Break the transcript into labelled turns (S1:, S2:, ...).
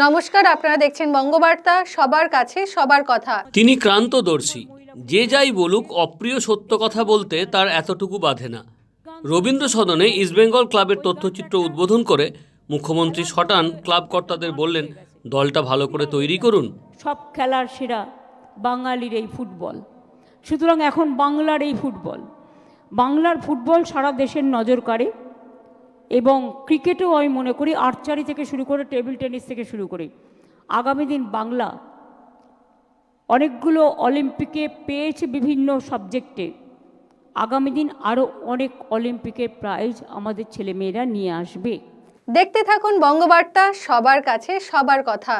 S1: নমস্কার আপনারা দেখছেন বঙ্গবার্তা সবার কাছে সবার কথা।
S2: তিনি ক্রান্তদর্শী। যে যাই বলুক অপ্রিয় সত্য কথা বলতে তার এতটুকু বাধে না। রবীন্দ্র সদনে ইস্টবেঙ্গল ক্লাবের তথ্যচিত্র উদ্বোধন করে মুখ্যমন্ত্রী শটান ক্লাব কর্তাদের বললেন দলটা ভালো করে তৈরি করুন।
S3: সব খেলার সেরা বাঙালির এই ফুটবল। সুতরাং এখন বাংলার এই ফুটবল। বাংলার ফুটবল সারা দেশের নজর কাড়ে। এবং ক্রিকেটেও আমি মনে করি আর্চারি থেকে শুরু করে টেবিল টেনিস থেকে শুরু করে। আগামী দিন বাংলা অনেকগুলো অলিম্পিকে পেয়েছে বিভিন্ন সাবজেক্টে। আগামী দিন আরও অনেক অলিম্পিকে প্রাইজ আমাদের ছেলেমেয়েরা নিয়ে আসবে।
S1: দেখতে থাকুন বঙ্গবার্তা, সবার কাছে সবার কথা।